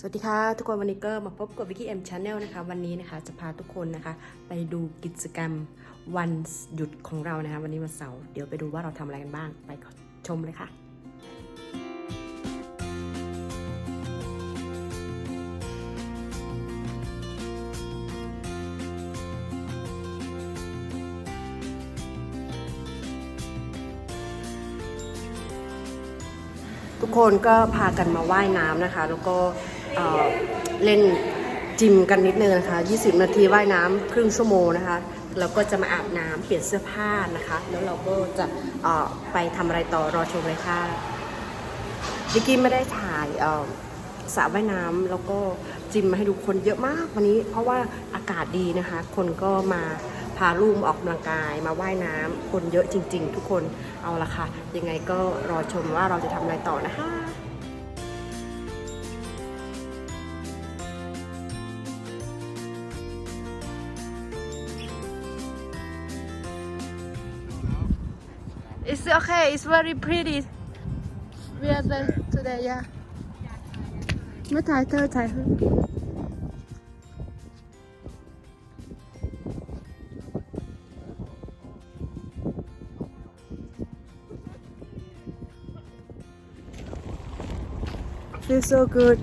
สวัสดีค่ะ ทุกคนวันนี้ก็มาพบกับวิกกี้เอ็มชาแนลนะคะ วันนี้นะคะจะพาทุกคนนะคะ ไปดูกิจกรรมวันหยุดของเรานะคะ วันนี้วันเสาร์เดี๋ยวไปดูว่าเราทำอะไรกันบ้าง ไปชมเลยค่ะทุกคนก็พากันมาว่ายน้ำนะคะ แล้วก็ เเล่นจิมกันนิดนึงนะคะ 20 นาทีว่ายน้ำครึ่งชั่วโมงนะคะ แล้วก็จะมาอาบน้ำเปลี่ยนเสื้อผ้านะคะ แล้วเราก็จะไปทำอะไรต่อรอชมเลยค่ะวิกกี้ไม่ได้ถ่ายสระว่ายน้ำแล้วก็จิมมาให้ดูคนเยอะมากวันนี้ เพราะว่าอากาศดีนะคะ คนก็มาพาลูกมออกกำลังกายมาว่ายน้ำคนเยอะจริง ๆ ทุกคนเอาละค่ะ ยังไงก็รอชมว่าเราจะทำอะไรต่อนะคะ It's okay. It's very pretty. We are there today. Yeah. ไม่ถ่ายเธอถ่ายเธอ Feels so good.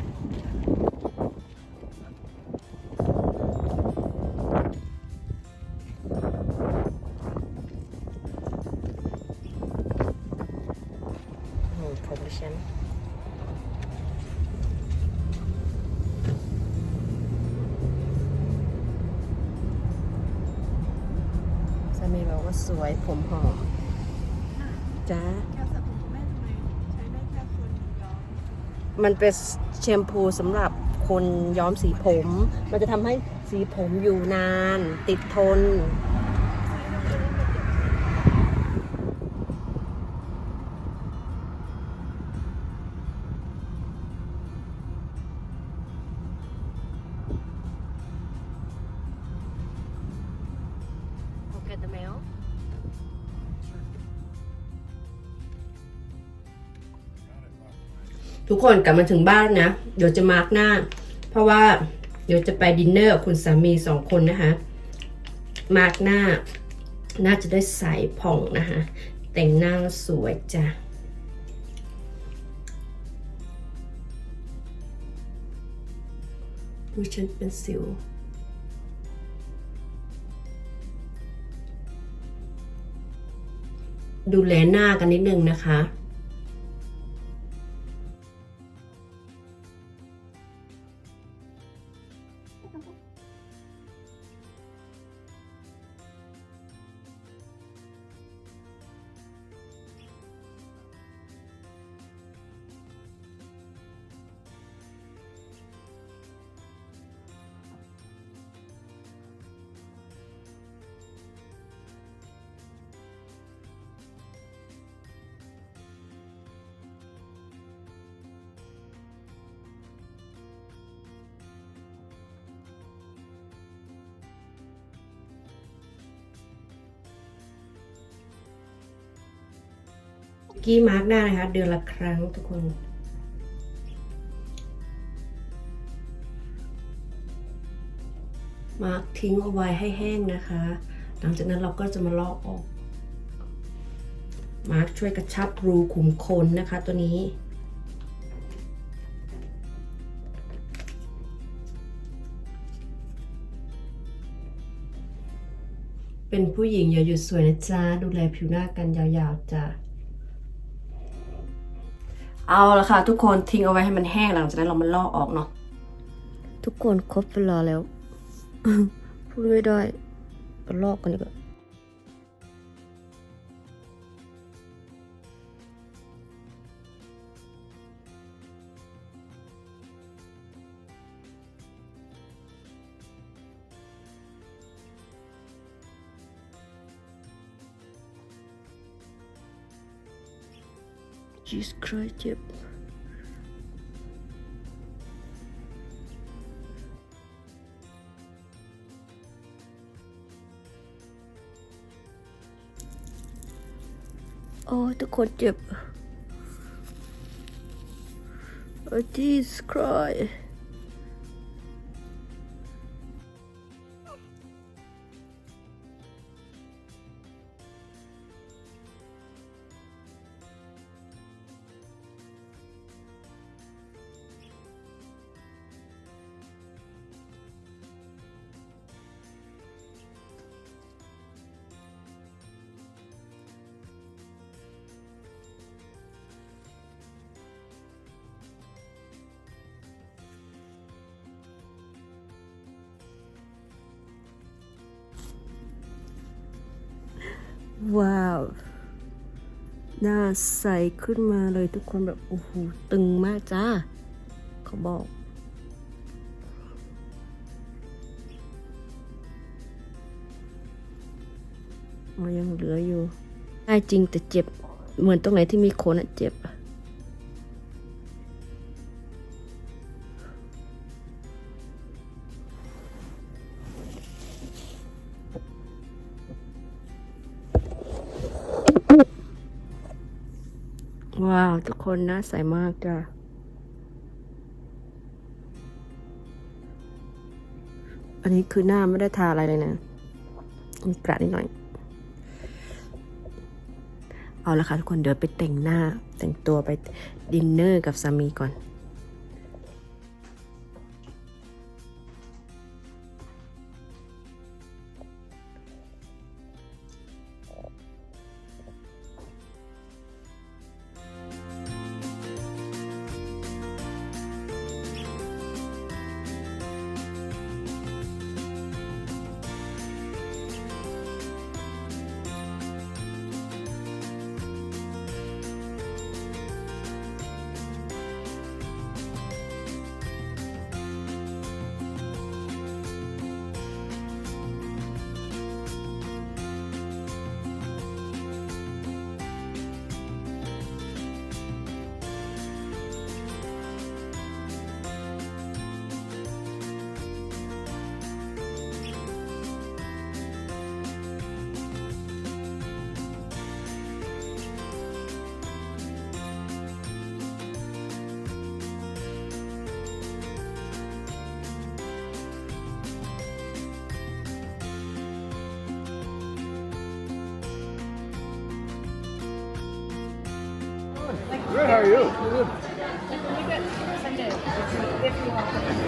ามีบอกว่าสวยผมหอมจ้าแค่สระผมแม่ทำไมใช้ได้แค่คนย้อมมันเป็นแชมพูสำหรับคนย้อมสีผม มันจะทำให้สีผมอยู่นาน ติดทน ทุกคนกลับมาถึงบ้านนะ เดี๋ยวจะมาร์กหน้า เพราะว่าเดี๋ยวจะไปดินเนอร์กับคุณสามีสองคนนะคะ มาร์กหน้า น่าจะได้ใสผ่องนะคะ แต่งหน้าสวยจ้ะดูฉันเป็นสิวดูแลหน้ากันนิดนึงนะคะ Tá bom. กี้มาร์กหน้านะคะ เดือนละครั้งทุกคน มาร์กทิ้งเอาไว้ให้แห้งนะคะ หลังจากนั้นเราก็จะมาลอกออก มาร์กช่วยกระชับรูขุมขนนะคะตัวนี้เป็นผู้หญิงอย่าหยุดสวยนะจ๊ะ ดูแลผิวหน้ากันยาวๆจ้ะ เอาละค่ะ ทุกคนทิ้งเอาไว้ให้มันแห้งหลังจากนั้นเรามาลอกออกเนาะทุกคนครบเวลาแล้ว พูดไม่ได้ลอกกันดีกว่า just cry. Oh, the concept. Oh, Jesus cry. ว้าว หน้าใสขึ้นมาเลยทุกคนแบบโอ้โหตึงมากจ้า เขาบอกมันยังเหลืออยู่ได้จริงแต่เจ็บ เหมือนตรงไหนที่มีโคนอะเจ็บอะ ว้าว ทุกคนน่าใสมากจ้ะอันนี้คือหน้าไม่ได้ทาอะไรเลยนะ มีกระนิดหน่อย เอาละค่ะทุกคนเดี๋ยวไปแต่งหน้าแต่งตัวไปดินเนอร์กับสามีก่อน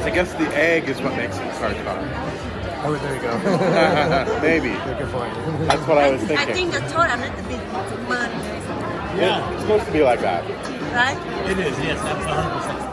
I guess the egg is what makes it tartar. Oh, there you go. Maybe. Good point. That's what I was thinking. I think the toad a little bit burn, Yeah, it's supposed to be like that. right? It is, yes, that's 100%.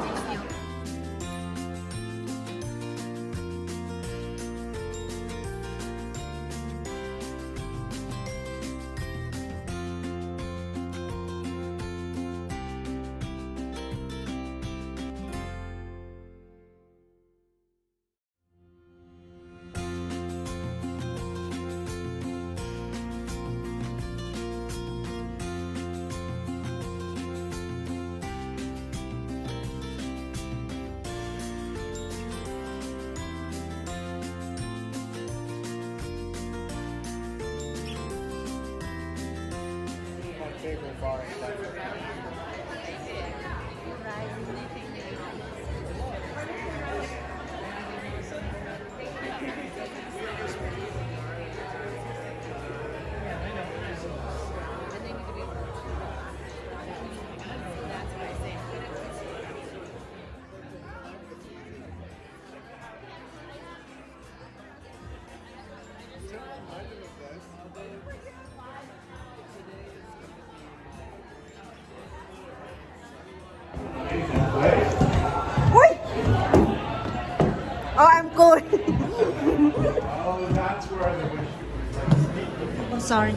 Sorry